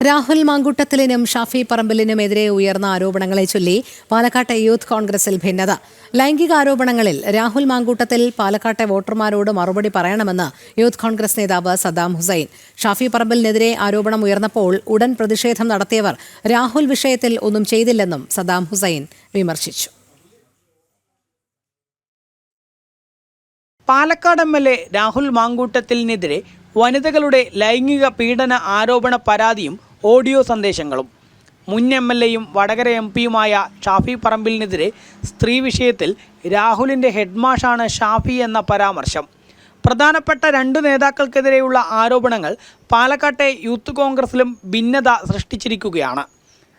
രാഹുൽ മാങ്കൂട്ടത്തിലിനും ഷാഫി പറമ്പലിനുമെതിരെ ഉയർന്ന ആരോപണങ്ങളെ ചൊല്ലി പാലക്കാട്ടെ യൂത്ത് കോൺഗ്രസിൽ ഭിന്നത. ലൈംഗിക ആരോപണങ്ങളിൽ രാഹുൽ മാങ്കൂട്ടത്തിൽ പാലക്കാട്ടെ വോട്ടർമാരോട് മറുപടി പറയണമെന്ന് യൂത്ത് കോൺഗ്രസ് നേതാവ് സദ്ദാം ഹുസൈൻ. ഷാഫി പറമ്പലിനെതിരെ ആരോപണം ഉയർന്നപ്പോൾ ഉടൻ പ്രതിഷേധം നടത്തിയവർ രാഹുൽ വിഷയത്തിൽ ഒന്നും ചെയ്തില്ലെന്നും സദ്ദാം ഹുസൈൻ വിമർശിച്ചു. Palakkad M L A Rahul മാങ്കൂട്ടത്തിനെതിരെ വനിതകളുടെ ലൈംഗിക പീഡന ആരോപണ പരാതിയും ഓഡിയോ സന്ദേശങ്ങളും. മുൻ എം എൽ എയും വടകര എം പിയുമായ ഷാഫി പറമ്പിലിനെതിരെ സ്ത്രീ വിഷയത്തിൽ രാഹുലിന്റെ ഹെഡ്മാഷാണ് ഷാഫി എന്ന പരാമർശം. പ്രധാനപ്പെട്ട രണ്ട് നേതാക്കൾക്കെതിരെയുള്ള ആരോപണങ്ങൾ പാലക്കാട്ടെ യൂത്ത് കോൺഗ്രസിലും ഭിന്നത സൃഷ്ടിച്ചിരിക്കുകയാണ്.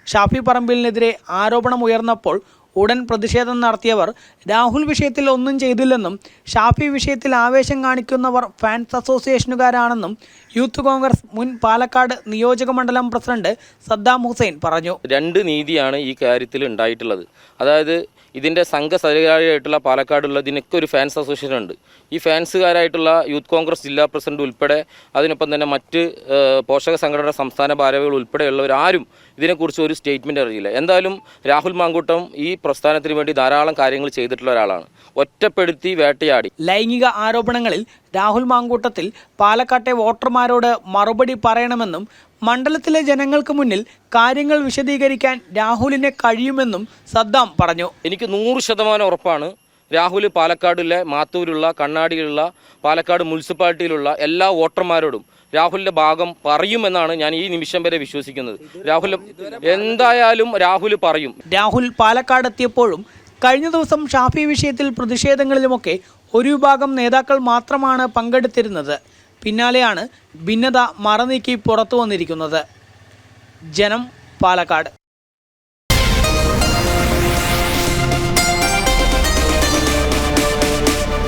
ഷാഫി പറമ്പിലിനെതിരെ ആരോപണം ഉയർന്നപ്പോൾ ഉടൻ പ്രതിഷേധം നടത്തിയവർ രാഹുൽ വിഷയത്തിൽ ഒന്നും ചെയ്തില്ലെന്നും ഷാഫി വിഷയത്തിൽ ആവേശം കാണിക്കുന്നവർ ഫാൻസ് അസോസിയേഷനുകാരാണെന്നും യൂത്ത് കോൺഗ്രസ് മുൻ പാലക്കാട് നിയോജക മണ്ഡലം പ്രസിഡന്റ് സദ്ദാം ഹുസൈൻ പറഞ്ഞു. രണ്ട് നീതിയാണ് ഈ കാര്യത്തിൽ ഉണ്ടായിട്ടുള്ളത്. അതായത് ഇതിന്റെ സംഘസഹകാരിയായിട്ടുള്ള പാലക്കാടുള്ള ഇതിനൊക്കെ ഒരു ഫാൻസ് അസോസിയേഷൻ ഉണ്ട്. ഈ ഫാൻസുകാരായിട്ടുള്ള യൂത്ത് കോൺഗ്രസ് ജില്ലാ പ്രസിഡന്റ് ഉൾപ്പെടെ അതിനൊപ്പം തന്നെ മറ്റ് പോഷക സംഘടന സംസ്ഥാന ഭാരവാഹികൾ ഉൾപ്പെടെയുള്ളവരാരും ഇതിനെക്കുറിച്ച് ഒരു സ്റ്റേറ്റ്മെന്റ് അറിയില്ല. എന്തായാലും രാഹുൽ മാങ്കൂട്ടം ഈ പ്രസ്ഥാനത്തിന് വേണ്ടി ധാരാളം കാര്യങ്ങൾ ചെയ്തിട്ടുള്ള ഒരാളാണ്. ഒറ്റപ്പെടുത്തി വേട്ടയാടി. ലൈംഗിക ആരോപണങ്ങളിൽ രാഹുൽ മാങ്കൂട്ടത്തിൽ പാലക്കാട്ടെ വോട്ടർമാരോട് മറുപടി പറയണമെന്നും മണ്ഡലത്തിലെ ജനങ്ങൾക്ക് മുന്നിൽ കാര്യങ്ങൾ വിശദീകരിക്കാൻ രാഹുലിനെ കഴിയുമെന്നും സദ്ദാം പറഞ്ഞു. എനിക്ക് നൂറ് ശതമാനം ഉറപ്പാണ്. രാഹുൽ പാലക്കാടിലെ മാത്തൂരുള്ള കണ്ണാടിയിലുള്ള പാലക്കാട് മുനിസിപ്പാലിറ്റിയിലുള്ള എല്ലാ വോട്ടർമാരോടും രാഹുലിന്റെ ഭാഗം പറയുമെന്നാണ് ഞാൻ ഈ നിമിഷം വരെ വിശ്വസിക്കുന്നത്. രാഹുൽ എന്തായാലും രാഹുൽ പറയും. രാഹുൽ പാലക്കാട് എത്തിയപ്പോഴും കഴിഞ്ഞ ദിവസം ഷാഫി വിഷയത്തിൽ പ്രതിഷേധങ്ങളിലുമൊക്കെ ഒരു വിഭാഗം നേതാക്കൾ മാത്രമാണ് പങ്കെടുത്തിരുന്നത്. പിന്നാലെയാണ് ഭിന്നത മറനീക്കി പുറത്തു വന്നിരിക്കുന്നത്. ജനം പാലക്കാട്.